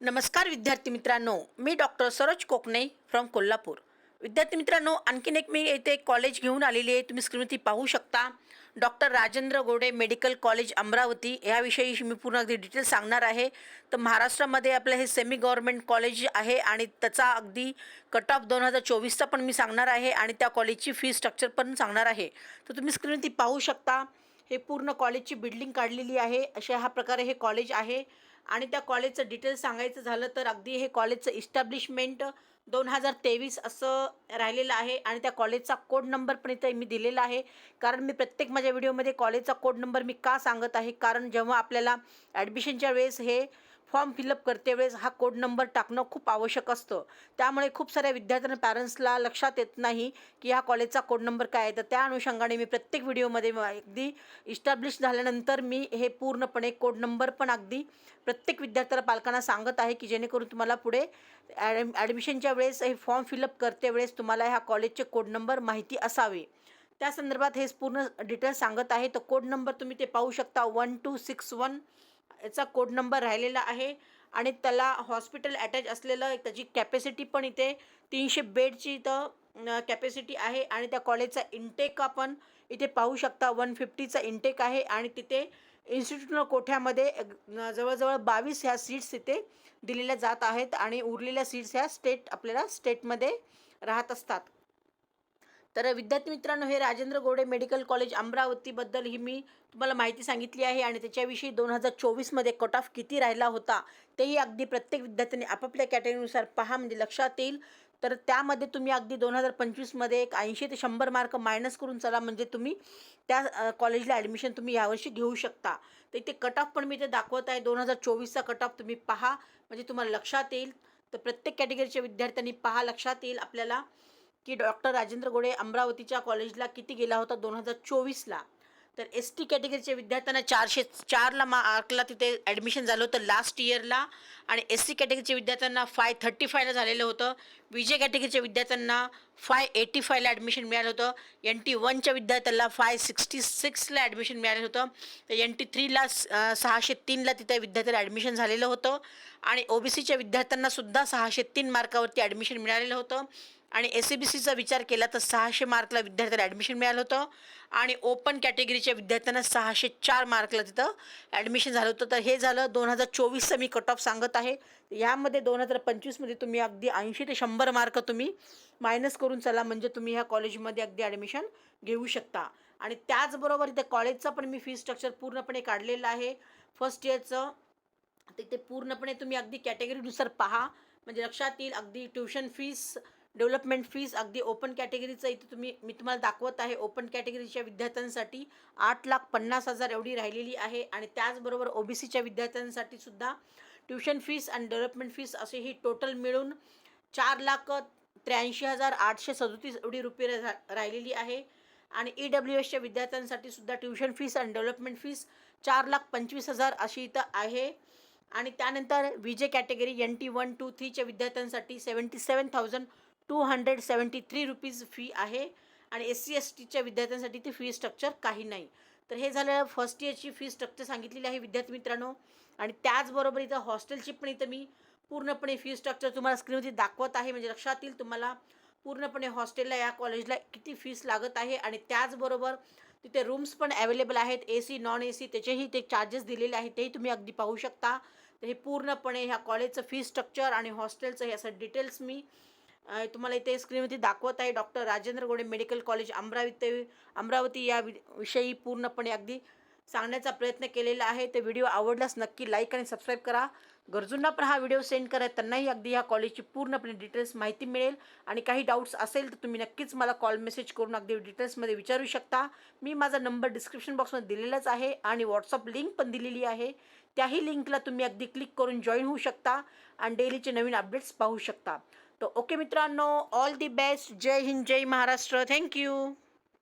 नमस्कार विद्यार्थी मित्रांनो मी डॉक्टर सरोज कोकणे फ्रॉम कोल्हापूर. विद्यार्थी मित्रांनो आणखीन एक मी येथे एक कॉलेज घेऊन आलेली आहे. तुम्ही स्क्रीनवरती पाहू शकता. Doctor Rajendra Gode medical college Amravati. ह्याविषयी मी पूर्ण अगदी डिटेल सांगणार आहे. तर महाराष्ट्रामध्ये आपलं हे सेमी गव्हर्नमेंट कॉलेज आहे आणि त्याचा अगदी कट ऑफ दोन हजार चोवीसचा पण मी सांगणार आहे आणि त्या कॉलेजची फी स्ट्रक्चर पण सांगणार आहे. तर तुम्ही स्क्रीनवरती पाहू शकता. हे पूर्ण कॉलेजची बिल्डिंग काढलेली आहे. अशा हा प्रकारे हे कॉलेज आहे. आणि त्या कॉलेजचं डिटेल्स सांगायचं झालं तर अगदी हे कॉलेजचं इस्टॅब्लिशमेंट दोन हजार तेवीस असं राहिलेलं आहे. आणि त्या कॉलेजचा कोड नंबर पण इथे मी दिलेला आहे. कारण मी प्रत्येक माझ्या व्हिडिओमध्ये कॉलेजचा कोड नंबर मी का सांगत आहे? कारण जेव्हा आपल्याला ॲडमिशनच्या वेळेस हे फॉर्म फिलअप करते वेळेस हा कोड नंबर टाकणं खूप आवश्यक असतं. त्यामुळे खूप साऱ्या विद्यार्थ्यांना पॅरेंट्सला लक्षात येत नाही की ह्या कॉलेजचा कोड नंबर काय आहे. तर त्या अनुषंगाने मी प्रत्येक व्हिडिओमध्ये अगदी इस्टॅब्लिश झाल्यानंतर मी हे पूर्णपणे कोड नंबर पण अगदी प्रत्येक विद्यार्थ्याला पालकांना सांगत आहे की जेणेकरून तुम्हाला पुढे ॲड ॲडमिशनच्या वेळेस हे फॉर्म फिलअप करते वेळेस तुम्हाला ह्या कॉलेजचे कोड नंबर माहिती असावे. त्या संदर्भात हे पूर्ण डिटेल्स सांगत आहे. तर कोड नंबर तुम्ही ते पाहू शकता. वन टू सिक्स वन याचा कोड नंबर राहिलेला आहे आणि त्याला हॉस्पिटल अटॅच असलेलं त्याची कॅपॅसिटी पण इथे तीनशे बेडची इथं कॅपॅसिटी आहे आणि त्या कॉलेजचा इंटेक आपण इथे पाहू शकता. वन फिफ्टीचा इंटेक आहे आणि तिथे इन्स्टिट्यूशनल कोठ्यामध्ये जवळजवळ बावीस ह्या सीट्स इथे दिलेल्या जात आहेत आणि उरलेल्या सीट्स ह्या स्टेट आपल्याला स्टेटमध्ये राहत असतात. तर विद्यार्थी मित्रांनो हे राजेंद्र गोडे मेडिकल कॉलेज अमरावतीबद्दल ही मी तुम्हाला माहिती सांगितली आहे आणि त्याच्याविषयी दोन हजार चोवीसमध्ये कट ऑफ किती राहिला होता तेही अगदी प्रत्येक विद्यार्थ्यांनी आपापल्या कॅटेगरीनुसार पहा म्हणजे लक्षात येईल. तर त्यामध्ये तुम्ही अगदी दोन हजार पंचवीसमध्ये एक ऐंशी ते शंभर मार्क मायनस करून चला म्हणजे तुम्ही त्या कॉलेजला ॲडमिशन तुम्ही यावर्षी घेऊ शकता. तर इथे कट ऑफ पण मी ते दाखवत आहे दोन हजार चोवीसचा कट ऑफ तुम्ही पहा म्हणजे तुम्हाला लक्षात येईल. तर प्रत्येक कॅटेगरीच्या विद्यार्थ्यांनी पहा लक्षात येईल आपल्याला. की डॉक्टर राजेंद्र गोडे अमरावतीच्या कॉलेजला किती गेला होता दोन हजार चोवीसला? तर एस टी कॅटेगरीच्या विद्यार्थ्यांना चारशे चारला मार्कला तिथे ॲडमिशन झालं होतं लास्ट इयरला आणि एस सी कॅटेगरीच्या विद्यार्थ्यांना फाय थर्टी फायला झालेलं होतं. विजय कॅटेगरीच्या विद्यार्थ्यांना फाय एटी फायला ॲडमिशन मिळालं होतं. एन टी वनच्या विद्यार्थ्यांना फाय सिक्स्टी सिक्सला ॲडमिशन मिळालं होतं. तर एन टी थ्रीला सहाशे तीनला तिथे विद्यार्थ्याला ॲडमिशन झालेलं होतं. आणि ओ बी सीच्या विद्यार्थ्यांनासुद्धा सहाशे तीन मार्कावरती ॲडमिशन मिळालेलं होतं. आणि एस सी बी सीचा विचार केला तर सहाशे मार्कला विद्यार्थ्याला ॲडमिशन मिळालं होतं. आणि ओपन कॅटेगरीच्या विद्यार्थ्यांना सहाशे चार मार्कला तिथं ॲडमिशन झालं होतं. तर हे झालं दोन हजार चोवीसचं मी कट ऑफ सांगत आहे. यामध्ये दोन हजार पंचवीसमध्ये तुम्ही अगदी ऐंशी ते शंभर मार्क तुम्ही मायनस करून चला म्हणजे तुम्ही ह्या कॉलेजमध्ये अगदी ॲडमिशन घेऊ शकता. आणि त्याचबरोबर इथे कॉलेजचं पण मी फी स्ट्रक्चर पूर्णपणे काढलेलं आहे. फर्स्ट इयरचं तिथे पूर्णपणे तुम्ही अगदी कॅटेगरीनुसार पहा. म्हणजे लक्षात येईल अगदी ट्युशन फीस डेव्हलपमेंट फीज अगदी ओपन कॅटेगरीचं इथे तुम्ही मी तुम्हाला दाखवत आहे ओपन कॅटेगरीच्या विद्यार्थ्यांसाठी आठ लाख पन्नास हजार एवढी राहिलेली आहे आणि त्याचबरोबर ओ बी सीच्या विद्यार्थ्यांसाठी सुद्धा ट्युशन फीस आणि डेव्हलपमेंट फीस असे ही टोटल मिळून चार लाख त्र्याऐंशी हजार आठशे सदोतीस एवढी रुपये रा- राहिलेली आहे. आणि ई डब्ल्यू एसच्या विद्यार्थ्यांसाठी सुद्धा ट्युशन फीस आणि डेव्हलपमेंट फीस चार लाख पंचवीस हजार अशी इथं आहे. आणि त्यानंतर VJ category NT one two to थ्रीच्या विद्यार्थ्यांसाठी seventy seven thousand two hundred seventy three rupees fee आहे आणि एस सी एस टीच्या विद्यार्थ्यांसाठी ती फी स्ट्रक्चर काही नाही. तर हे झालं फर्स्ट इयरची फी स्ट्रक्चर सांगितलेली आहे विद्यार्थी मित्रांनो. आणि त्याचबरोबर इथं हॉस्टेलची पण इथं मी पूर्णपणे फी स्ट्रक्चर तुम्हाला स्क्रीनवरती दाखवत आहे. म्हणजे लक्षात येईल तुम्हाला पूर्णपणे हॉस्टेलला या कॉलेजला किती फीस लागत आहे. आणि त्याचबरोबर तिथे रूम्स पण अवेलेबल आहेत. A C non A C त्याचेही ते चार्जेस दिलेले आहेत. तेही तुम्ही अगदी पाहू शकता. तर हे पूर्णपणे ह्या कॉलेजचं फी स्ट्रक्चर आणि हॉस्टेलचं हे असं डिटेल्स मी तुम्हाला इथे स्क्रीनवरती दाखवत आहे doctor Rajendra Gode medical college Amravati Amravati या विषयी पूर्णपणे अगदी सांगण्याचा प्रयत्न केलेला आहे. ते व्हिडिओ आवडल्यास नक्की लाईक आणि सबस्क्राईब करा. गरजूंना पण हा व्हिडिओ सेंड करा. त्यांनाही अगदी ह्या कॉलेजची पूर्णपणे डिटेल्स माहिती मिळेल. आणि काही डाऊट्स असेल तर तुम्ही नक्कीच मला कॉल मेसेज करून अगदी डिटेल्समध्ये विचारू शकता. मी माझा नंबर डिस्क्रिप्शन बॉक्समध्ये दिलेलाच आहे आणि व्हॉट्सअप लिंक पण दिलेली आहे. त्याही लिंकला तुम्ही अगदी क्लिक करून जॉईन होऊ शकता. आणि डेलीचे नवीन अपडेट्स पाहू शकता. तर ओके मित्रांनो ऑल दी बेस्ट जय हिंद जय महाराष्ट्र. Thank you